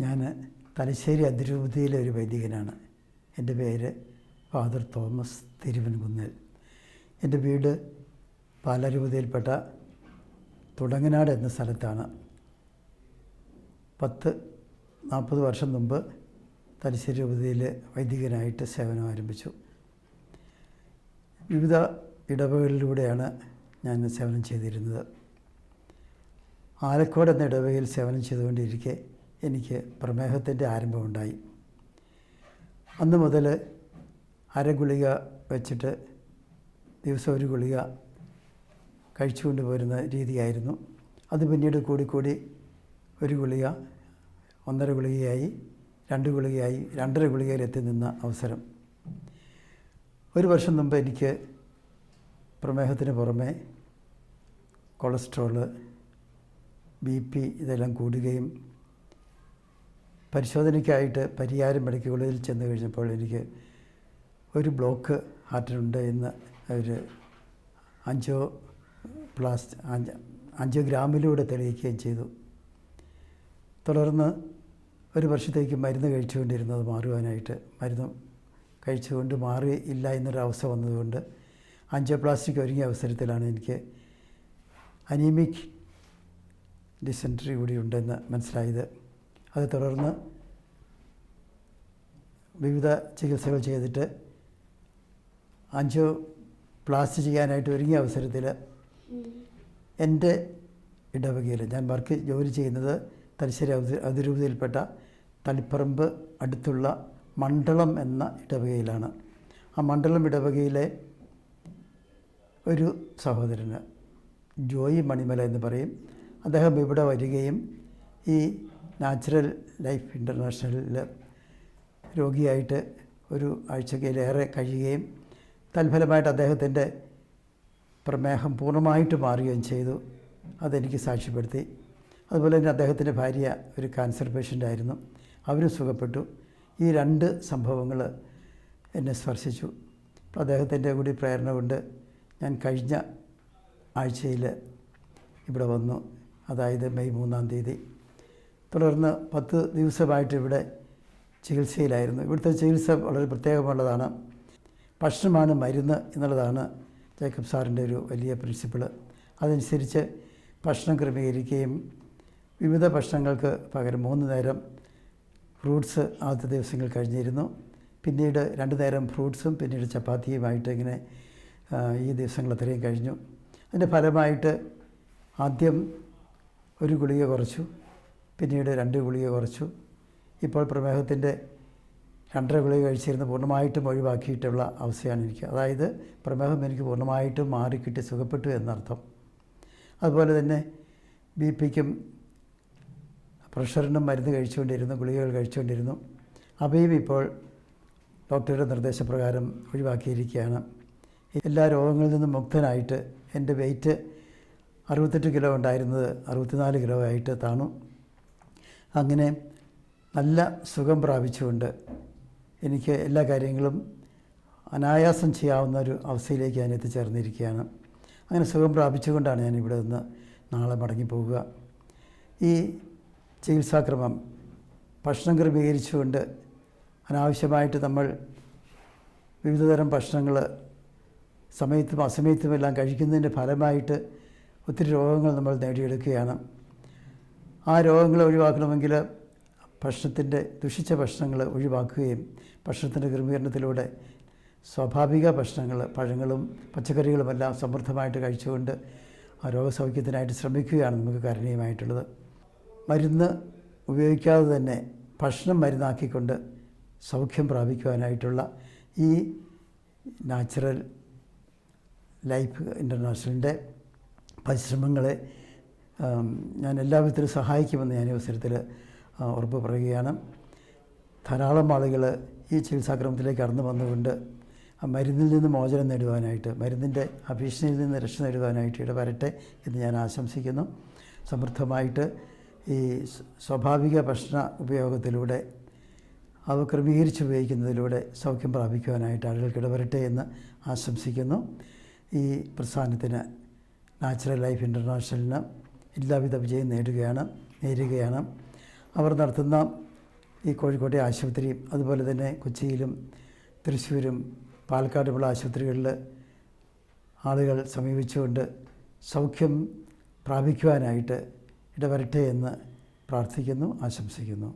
ഞാൻ തലശ്ശേരി അതിരൂപതയിലെ ഒരു വൈദികനാണ്. എന്റെ പേര് ഫാദർ തോമസ് തിരുവൻകുന്നേൽ. എന്റെ വീട് പാലരൂപതയിൽപ്പെട്ട തുടങ്ങനാട് എന്ന സ്ഥലത്താണ്. പത്ത് നാൽപ്പത് വർഷം മുമ്പ് തലശ്ശേരി രൂപതയിൽ വൈദികനായിട്ട് സേവനം ആരംഭിച്ചു. വിവിധ ഇടവകളിലൂടെയാണ് ഞാൻ സേവനം ചെയ്തിരുന്നത്. ആലക്കോട് എന്ന ഇടവകയിൽ സേവനം ചെയ്തുകൊണ്ടിരിക്കെ എനിക്ക് പ്രമേഹത്തിന്റെ ആരംഭമുണ്ടായി. അന്ന് മുതൽ അര ഗുളിക വെച്ചിട്ട് ദിവസം ഒരു ഗുളിക കഴിച്ചുകൊണ്ട് പോരുന്ന രീതിയായിരുന്നു. അത് പിന്നീട് കൂടിക്കൂടി ഒരു ഗുളിക ഒന്നര ഗുളികയായി രണ്ട് ഗുളികയായി രണ്ടര ഗുളികയിലെത്തി നിന്ന അവസരം. ഒരു വർഷം മുമ്പ് എനിക്ക് പ്രമേഹത്തിന് പുറമെ കൊളസ്ട്രോൾ ബി പി ഇതെല്ലാം കൂടുകയും പരിശോധനയ്ക്കായിട്ട് പരിയാരം മെഡിക്കൽ കോളേജിൽ ചെന്ന് കഴിഞ്ഞപ്പോൾ എനിക്ക് ഒരു ബ്ലോക്ക് ഹാർട്ടിനുണ്ട് എന്ന് അവർ അഞ്ചോ പ്ലാസ്റ്റ് അഞ്ച് ഗ്രാമിലൂടെ തെളിയിക്കുകയും ചെയ്തു. തുടർന്ന് ഒരു വർഷത്തേക്ക് മരുന്ന് കഴിച്ചുകൊണ്ടിരുന്നത് മാറുവാനായിട്ട് മരുന്ന് കഴിച്ചുകൊണ്ട് മാറി ഇല്ല എന്നൊരവസ്ഥ വന്നതുകൊണ്ട് അഞ്ചോപ്ലാസ്റ്റിക് ഒരുങ്ങിയ അവസരത്തിലാണ് എനിക്ക് അനീമിക് ഡിസെൻട്രി കൂടി ഉണ്ടെന്ന് മനസ്സിലായത്. അത് തുടർന്ന് വിവിധ ചികിത്സകൾ ചെയ്തിട്ട് അഞ്ചോ പ്ലാസ്റ്റ് ചെയ്യാനായിട്ട് ഒരുങ്ങിയ അവസരത്തിൽ എന്റെ ഇടവകയിൽ ഞാൻ വർക്ക് ജോലി ചെയ്യുന്നത് തലശ്ശേരി അതി അതിരൂപതയിൽപ്പെട്ട തളിപ്പറമ്പ് അടുത്തുള്ള മണ്ഡലം എന്ന ഇടവകയിലാണ്. ആ മണ്ഡലം ഇടവകയിലെ ഒരു സഹോദരന് ജോയി മണിമല എന്ന് പറയും. അദ്ദേഹം ഇവിടെ വരികയും ഈ നാച്ചുറൽ ലൈഫ് ഇന്റർനാഷണലിൽ രോഗിയായിട്ട് ഒരു ആഴ്ചക്കയിലേറെ കഴിയുകയും തൽഫലമായിട്ട് അദ്ദേഹത്തിന്റെ പ്രമേഹം പൂർണമായിട്ട് മാറുകയും ചെയ്തു. അതെനിക്ക് സാക്ഷ്യപ്പെടുത്തി. അതുപോലെ തന്നെ അദ്ദേഹത്തിന്റെ ഭാര്യ ഒരു ക്യാൻസർ പേഷ്യന്റായിരുന്നു. അവരും സുഖപ്പെട്ടു. ഈ രണ്ട് സംഭവങ്ങൾ എന്നെ സ്പർശിച്ചു. അദ്ദേഹത്തിന്റെ കൂടി പ്രേരണ കൊണ്ട് ഞാൻ കഴിഞ്ഞ ആഴ്ചയിൽ ഇവിടെ വന്നു. അതായത് മെയ് മൂന്നാം തീയതി. തുടർന്ന് പത്ത് ദിവസമായിട്ട് ഇവിടെ ചികിത്സയിലായിരുന്നു. ഇവിടുത്തെ ചികിത്സ വളരെ പ്രത്യേകമുള്ളതാണ്. ഭക്ഷണമാണ് മരുന്ന് എന്നുള്ളതാണ് ജേക്കബ് സാറിന്റെ ഒരു വലിയ പ്രിൻസിപ്പിൾ അതനുസരിച്ച് ഭക്ഷണം ക്രമീകരിക്കുകയും വിവിധ ഭക്ഷണങ്ങൾക്ക് പകരം മൂന്ന് നേരം ഫ്രൂട്ട്സ് ആദ്യത്തെ ദിവസങ്ങൾ കഴിഞ്ഞിരുന്നു. പിന്നീട് രണ്ട് നേരം ഫ്രൂട്ട്സും പിന്നീട് ചപ്പാത്തിയുമായിട്ട് ഇങ്ങനെ ഈ ദിവസങ്ങൾ അത്രയും കഴിഞ്ഞു. അതിന്റെ ഫലമായിട്ട് ആദ്യം ഒരു ഗുളിക കുറച്ചു. പിന്നീട് രണ്ട് ഗുളിക കുറച്ചു. ഇപ്പോൾ പ്രമേഹത്തിന്റെ രണ്ടര ഗുളിക കഴിച്ചിരുന്ന് പൂർണമായിട്ടും ഒഴിവാക്കിയിട്ടുള്ള അവസ്ഥയാണ് എനിക്ക് അതായത് പ്രമേഹം എനിക്ക് പൂർണമായിട്ടും മാറിക്കിട്ടി സുഖപ്പെട്ടു എന്നർത്ഥം. അതുപോലെ തന്നെ ബി പിക്കും പ്രഷറിനും മരുന്ന് കഴിച്ചുകൊണ്ടിരുന്നു ഗുളികകൾ കഴിച്ചുകൊണ്ടിരുന്നു. അവയും ഇപ്പോൾ ഡോക്ടറുടെ നിർദ്ദേശപ്രകാരം ഒഴിവാക്കിയിരിക്കുകയാണ്. എല്ലാ രോഗങ്ങളിൽ നിന്നും മുക്തനായിട്ട് എന്റെ വെയിറ്റ് അറുപത്തെട്ട് കിലോ ഉണ്ടായിരുന്നത് അറുപത്തിനാല് കിലോ ആയിട്ട് താണു. അങ്ങനെ നല്ല സുഖം പ്രാപിച്ചുകൊണ്ട് എനിക്ക് എല്ലാ കാര്യങ്ങളും അനായാസം ചെയ്യാവുന്ന ഒരു അവസ്ഥയിലേക്ക് ഞാൻ എത്തിച്ചേർന്നിരിക്കുകയാണ്. അങ്ങനെ സുഖം പ്രാപിച്ചുകൊണ്ടാണ് ഞാൻ ഇവിടെ നിന്ന് നാളെ മടങ്ങിപ്പോവുക. ഈ ചികിത്സാക്രമം ഭക്ഷണം ക്രമീകരിച്ചുകൊണ്ട് അനാവശ്യമായിട്ട് നമ്മൾ വിവിധതരം ഭക്ഷണങ്ങൾ സമയത്തും അസമയത്തുമെല്ലാം കഴിക്കുന്നതിന്റെ ഫലമായിട്ട് ഒത്തിരി രോഗങ്ങൾ നമ്മൾ നേടിയെടുക്കുകയാണ്. ആ രോഗങ്ങൾ ഒഴിവാക്കണമെങ്കിൽ ഭക്ഷണത്തിന്റെ ദുഷിച്ച ഭക്ഷണങ്ങൾ ഒഴിവാക്കുകയും ഭക്ഷണത്തിന്റെ ക്രമീകരണത്തിലൂടെ സ്വാഭാവിക ഭക്ഷണങ്ങൾ പഴങ്ങളും പച്ചക്കറികളുമെല്ലാം സമൃദ്ധമായിട്ട് കഴിച്ചുകൊണ്ട് ആ രോഗസൗഖ്യത്തിനായിട്ട് ശ്രമിക്കുകയാണ് നമുക്ക് കരണീയമായിട്ടുള്ളത്. മരുന്ന് ഉപയോഗിക്കാതെ തന്നെ ഭക്ഷണം മരുന്നാക്കിക്കൊണ്ട് സൗഖ്യം പ്രാപിക്കുവാനായിട്ടുള്ള ഈ നാച്ചുറൽ ലൈഫ് ഇന്റർനാഷണലിന്റെ പരിശ്രമങ്ങളെ ഞാൻ എല്ലാ വിധത്തിലും സഹായിക്കുമെന്ന് ഞാൻ ഈ അവസരത്തിൽ ഉറപ്പ് പറയുകയാണ്. ധാരാളം ആളുകൾ ഈ ചികിത്സാക്രമത്തിലേക്ക് കടന്നു വന്നുകൊണ്ട് മരുന്നിൽ നിന്ന് മോചനം നേടുവാനായിട്ട് മരുന്നിന്റെ അഭീഷണിയിൽ നിന്ന് രക്ഷ നേടുവാനായിട്ട് ഇടവരട്ടെ എന്ന് ഞാൻ ആശംസിക്കുന്നു. സമൃദ്ധമായിട്ട് ഈ സ്വാഭാവിക ഭക്ഷണ ഉപയോഗത്തിലൂടെ അവ ക്രമീകരിച്ച് ഉപയോഗിക്കുന്നതിലൂടെ സൗഖ്യം പ്രാപിക്കുവാനായിട്ട് ആളുകൾക്ക് ഇടവരട്ടെ എന്ന് ആശംസിക്കുന്നു. ഈ പ്രസ്ഥാനത്തിന് നാച്ചുറൽ ലൈഫ് ഇന്റർനാഷണലിന് എല്ലാവിധ വിജയം നേടുകയാണ് നേരുകയാണ്. അവർ നടത്തുന്ന ഈ കോഴിക്കോട്ടെ ആശുപത്രി അതുപോലെ തന്നെ കൊച്ചിയിലും തൃശ്ശൂരും പാലക്കാടുമുള്ള ആശുപത്രികളിൽ ആളുകൾ സമീപിച്ചുകൊണ്ട് സൗഖ്യം പ്രാപിക്കുവാനായിട്ട് ഇടവരട്ടെ എന്ന് പ്രാർത്ഥിക്കുന്നു ആശംസിക്കുന്നു.